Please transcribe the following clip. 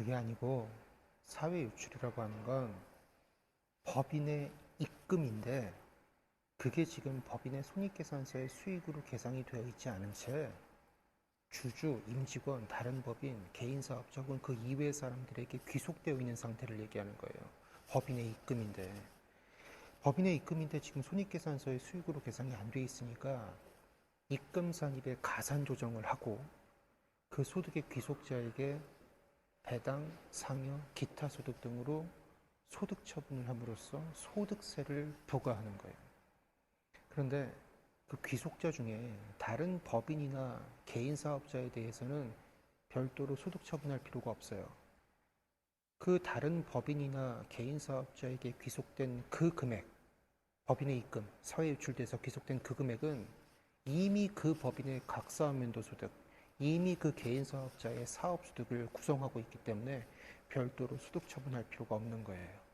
그게 아니고 사회 유출이라고 하는 건 법인의 입금인데 그게 지금 법인의 손익계산서에 수익으로 계상이 되어 있지 않은 채 주주, 임직원, 다른 법인, 개인 사업자 혹은 그 이외의 사람들에게 귀속되어 있는 상태를 얘기하는 거예요. 법인의 입금인데 법인의 입금인데 지금 손익계산서에 수익으로 계상이 안 돼 있으니까 입금 산입에 가산 조정을 하고 그 소득의 귀속자에게 배당, 상여, 기타 소득 등으로 소득 처분을 함으로써 소득세를 부과하는 거예요. 그런데 그 귀속자 중에 다른 법인이나 개인 사업자에 대해서는 별도로 소득 처분할 필요가 없어요. 그 다른 법인이나 개인 사업자에게 귀속된 그 금액, 법인의 입금, 사회 유출돼서 귀속된 그 금액은 이미 그 법인의 각사면도 소득, 이미 그 개인 사업자의 사업 소득을 구성하고 있기 때문에 별도로 소득 처분할 필요가 없는 거예요.